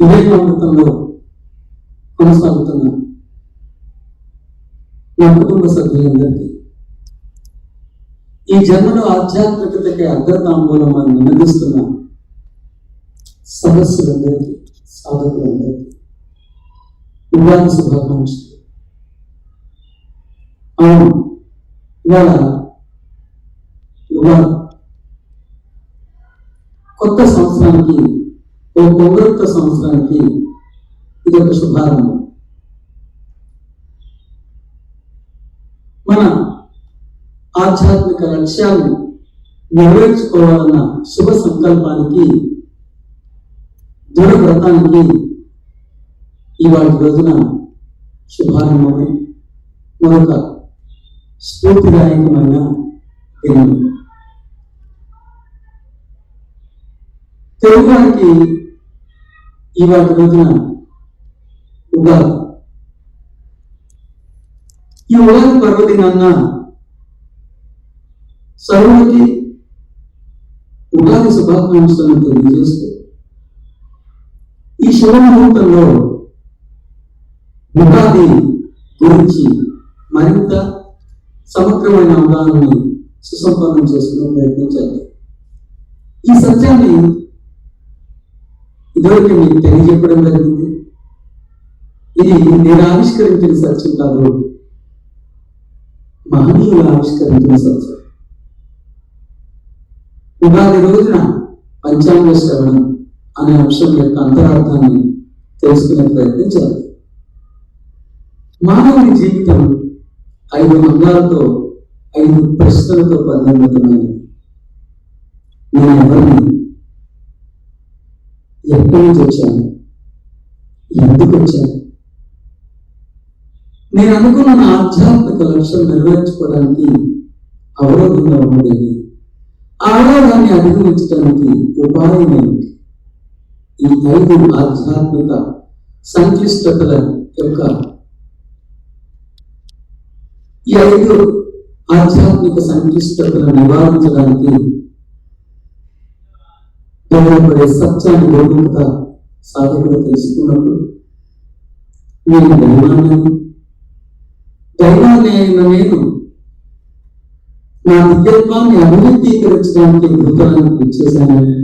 వివేకామృతంలో కొనసాగుతున్న నా కుటుంబ సభ్యులందరికీ ఈ జన్మలో ఆధ్యాత్మికతకి అగ్రతాంబూలం అని విన్నదిస్తున్న సదస్సులందరికీ సాధకులందరికీ ఉగాది శుభాకాంక్షలు అవును ఇవాళ ఉగాది కొత్త సంవత్సరానికి ఓ కొంగొత్త సంవత్సరానికి ఇది ఒక శుభారంభం మన ఆధ్యాత్మిక లక్ష్యాలను నెరవేర్చుకోవాలన్న శుభ సంకల్పానికి దృఢ వ్రతానికి ఇవాటి రోజున శుభారంభమై మరొక స్ఫూర్తిదాయకమైన తెలుగు తెలుగువారికి ఇవాటి రోజున ఉగాది. ఈ ఉగాది పర్వదినాన్న సర్వులకి ఉగాది శుభాకాంక్షలను తెలియజేస్తూ ఈ శుభ ముహూర్తంలో ఉగాది గురించి మరింత సమగ్రమైన అవగాహనని సుసంపన్నం చేసుకునే ప్రయత్నం చేద్దాం. ఈ సత్యాన్ని ఇదివరకు మీకు తెలియజెప్పడం జరిగింది. ఇది నేను ఆవిష్కరించిన సత్యం కాదు. మహనీయులు ఆవిష్కరించిన సత్యం. ఉగాది రోజున పంచాంగ శ్రవణం అనే అంశం యొక్క అంతరార్థాన్ని తెలుసుకునే ప్రయత్నం మానవుని జీవితం ఐదు మంగాలతో ఐదు ప్రశ్నలతో పరిగణితమైనది నేను ఎవరిని? ఎక్కడి నుంచి వచ్చాను? ఎందుకు వచ్చాను? నేను అనుకున్న నా ఆధ్యాత్మిక లక్ష్యం నెరవేర్చుకోవడానికి అవరోధంగా ఉండేది. ఆ అధిగమించడానికి ఉపాయం ఏమిటి? ఈ ఐదు ఆధ్యాత్మిక సంక్లిష్టతల యొక్క ఈ ఐదు ఆధ్యాత్మిక సంక్లిష్టతను నివారించడానికి ఉపయోగపడే సత్యాన్ని లోపంగా సాధకులు తెలుసుకున్నప్పుడు నేను దైవాన్ని దైవాన్ని అయిన నేను నా దివ్యత్వాన్ని అభివృద్ధీకరించడానికి మృతాలను ఇచ్చేశానని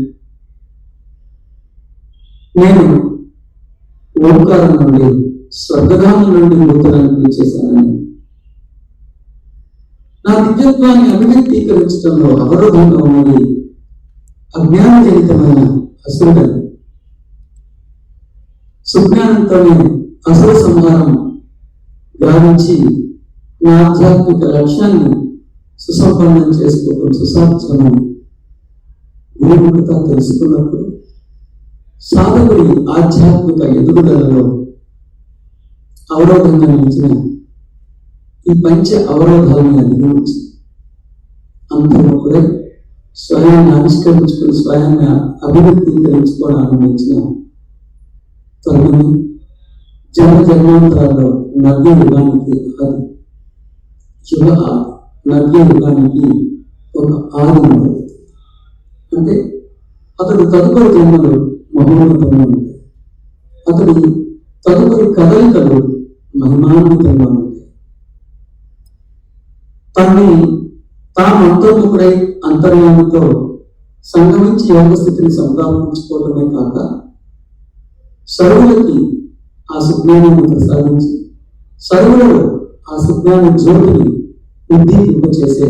నేను ఓంకారం నుండి స్వర్గధామం నుండి మృతాలను ఇచ్చేశానని నా దివ్యత్వాన్ని అభివ్యక్తీకరించడంలో అవరోధంగా ఉన్నది అజ్ఞానజనితమైన అసురుడని సుజ్ఞానంతోనే అసుర సంహారం గావించి నా ఆధ్యాత్మిక లక్ష్యాన్ని సుసంపన్నం చేసుకోవడం సుసాధ్యమని గురుముఖత తెలుసుకున్నప్పుడు సాధకుడి ఆధ్యాత్మిక ఎదుగుదలలో అవరోధంగా నిలిచిన ఈ పంచ అవరోధాలను అధిగమించి అంతర్ముఖుడై స్వయాన్ని ఆవిష్కరించుకుని స్వయాన్ని అభివృద్ధీకరించుకోవడం ఆరంభించిన తరుణం జన్మ జన్మాంతరాల్లో నవ్య యుగానికి అది యువ ఆది నవ్య యుగానికి ఒక ఆది అంటే అతడు తదుపరి జన్మలు మహోన్నతంగా ఉంటాయి అతడి తదుపరి కదలికలు మహిమాన్వితంగా ఉంటాయి. తనని తాను అంతర్ముఖుడై అంతర్యామితో సంగమించి యోగ స్థితిని సంపాదించుకోవడమే కాక సర్వులకి ఆ సుజ్ఞానాన్ని ప్రసాదించి సరువులలో ఆ సుజ్ఞాన జ్యోతిని ఉద్దీపింపచేసే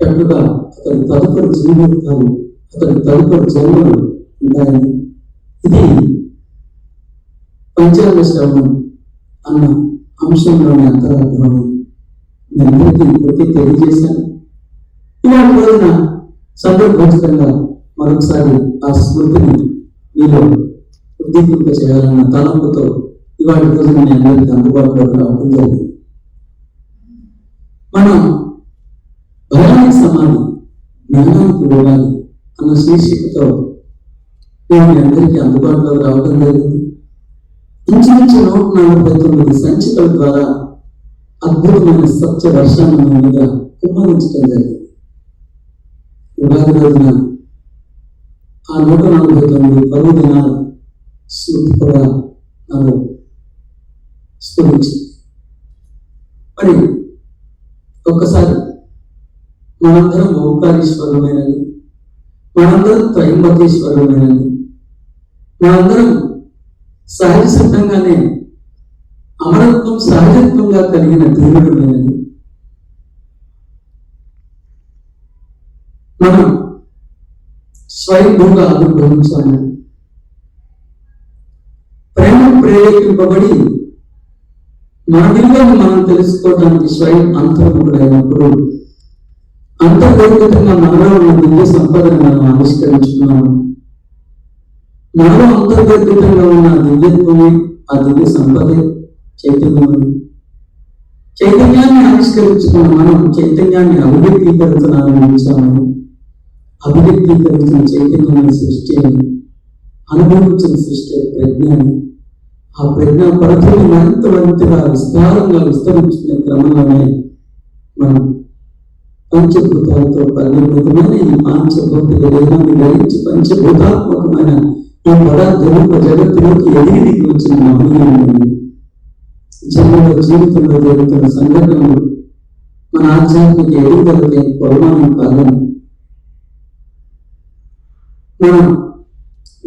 కట్టుగా అతని తదుపరి జీవితాలు అతని తదుపరి జన్మలు ఉంటాయని. ఇది పంచాంగ శ్రవణం అన్న అంశంలోని అంతరార్థమని మీ అందరికీ ఇప్పటికే తెలియజేశాను ఇలాంటి రోజున సందర్భోచితంగా మరొకసారి ఆ స్మృతిని మీలో ఉద్దీపింప చేయాలన్న తలంపుతో ఇవాటి రోజున మీ అందరికీ అందుబాటులోకి రావడం జరిగింది. మనం భయానికి సమాధి జ్ఞానానికి ఇవ్వాలి అన్న శీర్షికతో నేను మీ అందరికీ అందుబాటులోకి రావడం జరిగింది. ఇంచుమించు నూట నలభై తొమ్మిది సంచికల ద్వారా అద్భుతమైన సత్య వర్షాన్ని మన మీద కుమ్మరించడం జరిగింది. ఉగాది రోజున ఆ నూట నలభై తొమ్మిది పరువు దినాల శృతి కూడా నాకు స్ఫురించింది మరి ఒక్కసారి మనందరం ఓంకారీశ్వరుమైనది మనందరం త్రయంబకేశ్వరుమైనది మనందరం సహజ సిద్ధంగానే అమరత్వం సహజత్వంగా కలిగిన దేవుడుమైనది మనం స్వయంభూగా అనుభవించాలి ప్రేమ ప్రేరేపింపబడి మన విలువను మనం తెలుసుకోవడానికి స్వయం అంతర్ముఖుడైనప్పుడు అంతర్గతంగా మనలో ఉన్న దివ్య సంపదను మనం ఆవిష్కరించుకున్నాము. మనలో అంతర్గతంగా ఉన్న దివ్యత్వమే ఆ దివ్య సంపదే. చైతన్యం చైతన్యాన్ని ఆవిష్కరించుకున్న మనం చైతన్యాన్ని అభివ్యక్తీకరించాలని అభివ్యక్తీకరించిన చైతన్యమైన సృష్టి అని అనుభవించిన సృష్టి ప్రజ్ఞ ఆ ప్రజ్ఞ పరిధిని మరింత మరింతగా విస్తారంగా విస్తరించుకునే క్రమంలోనే మనం పంచభూతాలతో పరిమితమైన ఈ పాంచభౌతిక దేహాన్ని గ్రహించి పంచభూతాత్మకమైన ఈ పదార్థము జగత్తులోకి ఎదిగి వచ్చిన మహనీయుడు జన్మలో జీవితంలో జరుగుతున్న సంఘటనలు మన ఆధ్యాత్మిక ఎదుగుదలకి కొలమానం కాదని మనం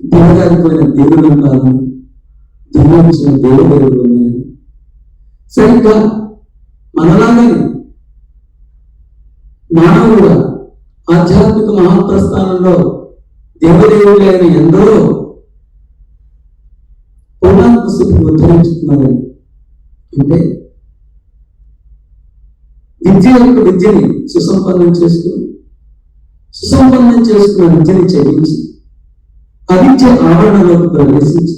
దిగజారిపోయిన దేవుడు కాదని దిగించిన దేవుడు సరిగ్గా మనలాగే మానవుడు ఆధ్యాత్మిక మహాప్రస్థానంలో దేవదేవులైన ఎందరో పూర్ణాత్మ స్థితిని ఉద్ధరించుకున్నారని అంటే విద్య యొక్క విద్యని సుసంపన్నం చేసుకుని సుసంపన్నం చేసుకున్న విద్యని చదివించి అవిద్య ఆవరణలోకి ప్రవేశించి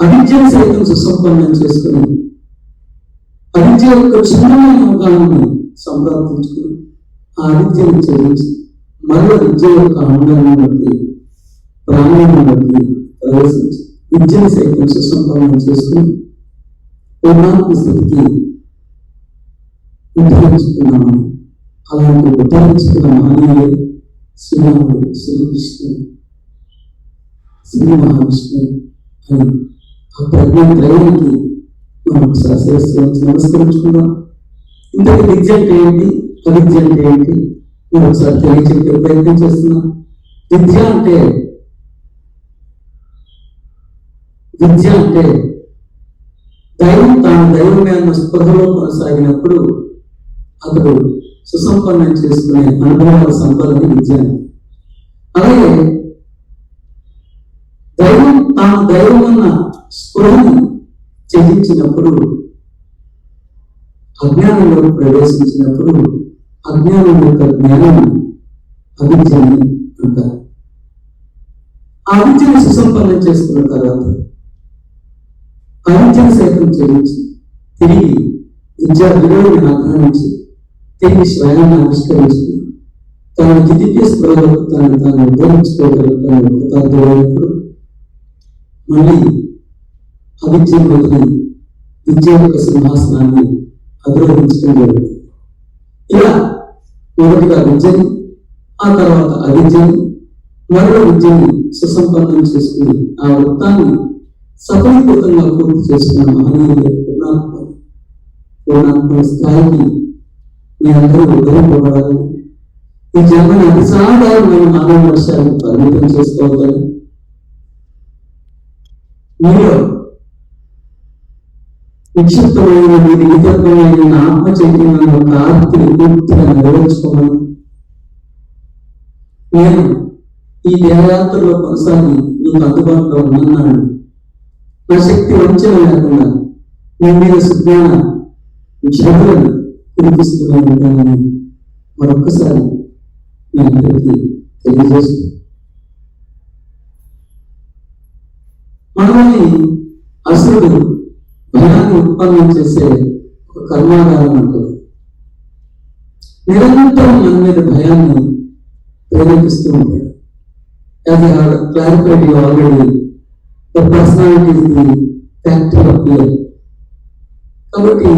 అవిద్యను సైతం సుసంపన్నం చేసుకుని అవిద్య యొక్క చిన్నమైన అవగాహనని సంప్రాప్తించుకుని ఆ విద్యను చదివించి మరల విద్య యొక్క ఆందోళనలోకి బట్టి ప్రవేశించి విద్యను సైతం సుసంపన్నం చేసుకుని పూర్ణాత్మ స్థితికి ఉద్ధరించుకున్నాము. అలాంటి ఉద్ధరించుకున్న మహనీయులే శ్రీరాముడు శ్రీకృష్ణుడు శ్రీ మహావిష్ణువు అని ఆ ప్రజ్ఞ త్రయానికి మనం ఒకసారి శిరస్సు నమస్కరించుకుందాం ఇంతకు విద్య అంటే ఏంటి? అవిద్య అంటే ఏంటి? నేను ఒకసారి తెలియజెప్పే ప్రయత్నం చేస్తున్నా. విద్య అంటే విద్య అంటే దైవం తాను దైవమే అన్న స్పృహలో కొనసాగినప్పుడు అతడు సుసంపన్నం చేసుకునే అనుభవాల సంపదని విద్య అలాగే దైవం తాను దైవం అన్న స్పృహను త్యజించినప్పుడు అజ్ఞానంలో ప్రవేశించినప్పుడు అజ్ఞానం యొక్క జ్ఞానాన్ని అవిద్యని అంటారు. ఆ విద్యను సుసంపన్నం చేసుకున్న తర్వాత అవిద్యను సైతం చెల్లించి తిరిగి విద్యా విలువని ఆక్రమించి తిరిగి స్వయాన్ని ఆవిష్కరించుకుని తన దివ్య స్పృహలకు తను తాను ఉద్ధరించుకోగలుగుతాను కృతార్థులైనప్పుడు మళ్ళీ అవిద్య వదిలి విద్య యొక్క సింహాసనాన్ని అధిరోహించడం జరుగుతుంది ఇలా మొదటిగా విద్యని ఆ తర్వాత అవిద్యని మరో విద్యని సుసంపన్నం చేసుకుని ఆ వృత్తాన్ని సఫలీకృతంగా పూర్తి చేసుకున్న మహనీయుల పూర్ణాత్మ పూర్ణాత్మ స్థాయికి మీ అందరూ ఉదయింపబడాలని ఈ జన్మని అతి మానవ వర్షాలను పరిమితం చేసుకోవద్దని మీలో నిక్షిప్తమైన మీ నిగతమైన ఆత్మ చైతన్యం యొక్క ఆర్తిని పూర్తిగా నెరవేర్చుకోమని. నేను ఈ దేహయాత్రలో కొనసాగి మీకు అందుబాటులో ఉన్నాను నా శక్తి వంచన లేకుండా మీ మీద సుజ్ఞాన జ్ఞానం కురిపిస్తూనే ఉంటానని మరొక్కసారి మీ అందరికీ తెలియజేస్తుంది మనల్ని అసురుడు భయాన్ని ఉత్పన్నం చేసే ఒక కర్మాగారం అంటారు. నిరంతరం మన మీద భయాన్ని ప్రేరేపిస్తూ ఉంటాడు. అది clarified already the personality is the of fear కాబట్టి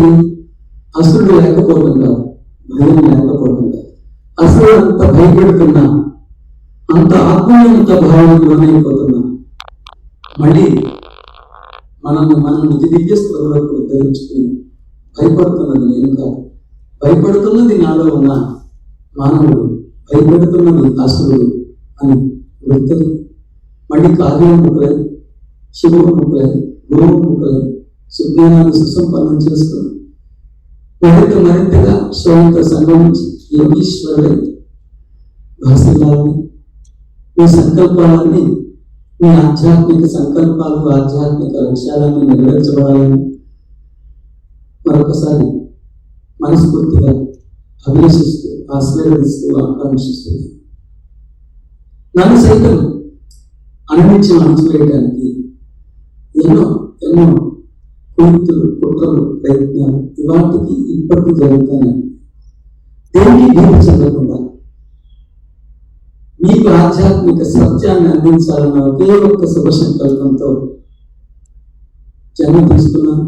అసలు లేకపోవడం కాదు భయం లేకపోవడం కాదు. అసలు అంత భయపెడుతున్నా అంత ఆత్మీయంత భావానికి లోనైపోతున్నా మళ్ళీ మనల్ని మనం నిజ దివ్య స్థితిలోకి ఉద్ధరించుకుని భయపడుతున్నది నేను కాదు. భయపడుతున్నది నాలో ఉన్న మానవుడు భయపెడుతున్నది అసురుడు అని గుర్తుంది మళ్ళీ కార్యముఖులై శుభముఖులై గురుముఖులై సుజ్ఞానాన్ని సుసంపన్నం చేస్తుంది మరింత మరింతగా స్వయంతో సంఘం యోగీశ్వరుడై భాషలాలని మీ సంకల్పాలన్నీ మీ ఆధ్యాత్మిక సంకల్పాలకు ఆధ్యాత్మిక లక్ష్యాలను నెరవేర్చబడాలని మరొకసారి మనస్ఫూర్తిగా అభిలషిస్తూ ఆశీర్వదిస్తూ ఆకాంక్షిస్తున్నాను నన్ను సైతం మనసు అణచివేయడానికి ఎన్నో ఎన్నో కుయుక్తులు కుట్రలు ప్రయత్నాలు ఇవాటికి ఇప్పటికీ జరుగుతానని దేనికి భీతి చెందకుండా? మీకు ఆధ్యాత్మిక సత్యాన్ని అందించాలన్న ఒకే ఒక్క శుభ సంకల్పంతో జన్మ తీసుకున్నాను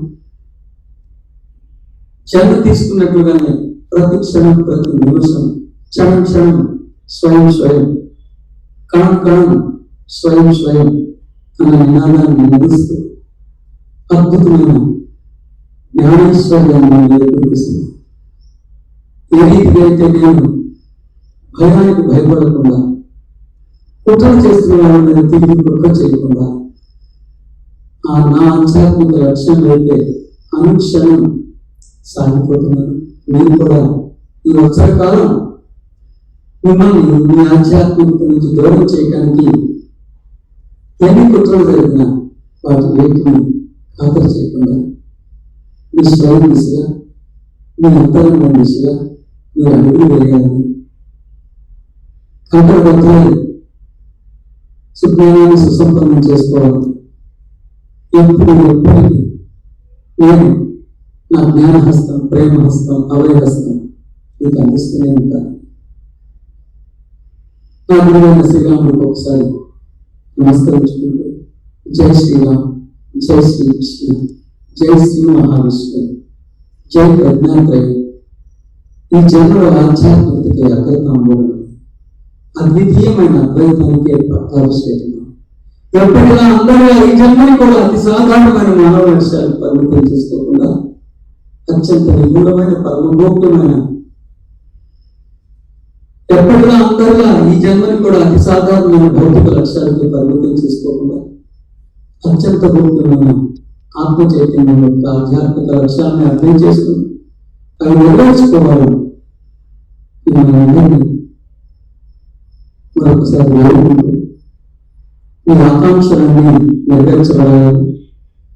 జన్మ తీసుకున్నట్లుగానే ప్రతి క్షణం ప్రతి నిమిషం క్షణం క్షణం స్వయం స్వయం కణం కణం స్వయం స్వయం అన్న నినాదాన్ని నిలుస్తూ అద్భుతమైన జ్ఞానేశ్వర్యాన్ని మీరు ఏ రీతిగా అయితే నేను భయానికి భయపడకుండా కుట్ర చేస్తున్న వాళ్ళ తిరిగి కుట్ర చేయకుండా ఆ నా ఆధ్యాత్మిక లక్ష్యం అయితే అనుక్షణం సాగిపోతున్నాను. మీరు కూడా ఈ వచ్చర కాలం మిమ్మల్ని మీ ఆధ్యాత్మికత నుంచి దూరం చేయడానికి ఎన్ని కుట్రలు జరిగినా వాటి వేటిని ఖాతరు చేయకుండా మీ స్వయం దిశగా మీ అంతరంగం దిశగా మీరు అడుగులు వేయాలని కంకరబద్దులై సుజ్ఞానాన్ని సుసంపన్నం చేసుకోవాలి. ఎప్పుడు ఎప్పటికీ నేను నా జ్ఞానహస్తం ప్రేమహస్తం అవయహస్తం మీకు అందిస్తూనే ఉంటాను. నా గురువైన శ్రీరాముడికి ఒకసారి నమస్కరించుకుంటూ జై శ్రీరామ్ జై శ్రీకృష్ణ జై శ్రీ మహావిష్ణు జై ప్రజ్ఞాత్రయ. ఈ జన్మలో ఆధ్యాత్మికతకి అగ్రతాంబూలం అద్వితీయమైన అద్వైతానికి పట్టాభిషేకం ఎప్పటిలా అందరూ ఈ జన్మని కూడా అతి సాధారణమైన మానవ విషయాలు పరిమితం చేసుకోకుండా అత్యంత నిగూఢమైన పరమగోప్యమైన ఎప్పటిలా అందరిలా ఈ జన్మని కూడా అతి సాధారణమైన భౌతిక లక్ష్యాలతో పరిమితం చేసుకోకుండా అత్యంత గోప్యమైన ఆత్మ చైతన్యం యొక్క ఆధ్యాత్మిక లక్ష్యాన్ని అర్థం చేసుకుని అవి నెరవేర్చుకోవాలి. మరొకసారి వేడుకుంటూ మీ ఆకాంక్షలన్నీ నెరవేర్చబడాలని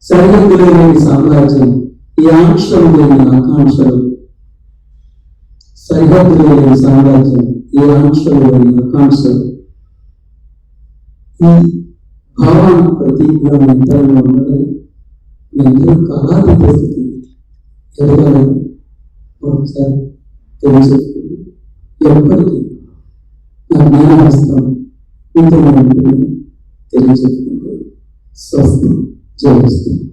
సరిహద్దులో లేని సామ్రాజ్యం ఈ ఆంక్షలు లేని ఆకాంక్షలు సరిహద్దులో లేని సామ్రాజ్యం ఈ ఆంక్షలు లేని ఆకాంక్షలు ఈ భావానికి ప్రతీకగా మీ ఇతరులు ఉండడం మీ అందరూ కాలాది పరిస్థితి ఎదగాలని ఒకసారి తెలియజేసుకుంటూ ఎప్పటికీ నా జ్ఞానహస్తం మీతో ఉంటుంది తెలియజేసుకుంటూ స్వస్తి జయస్తుంది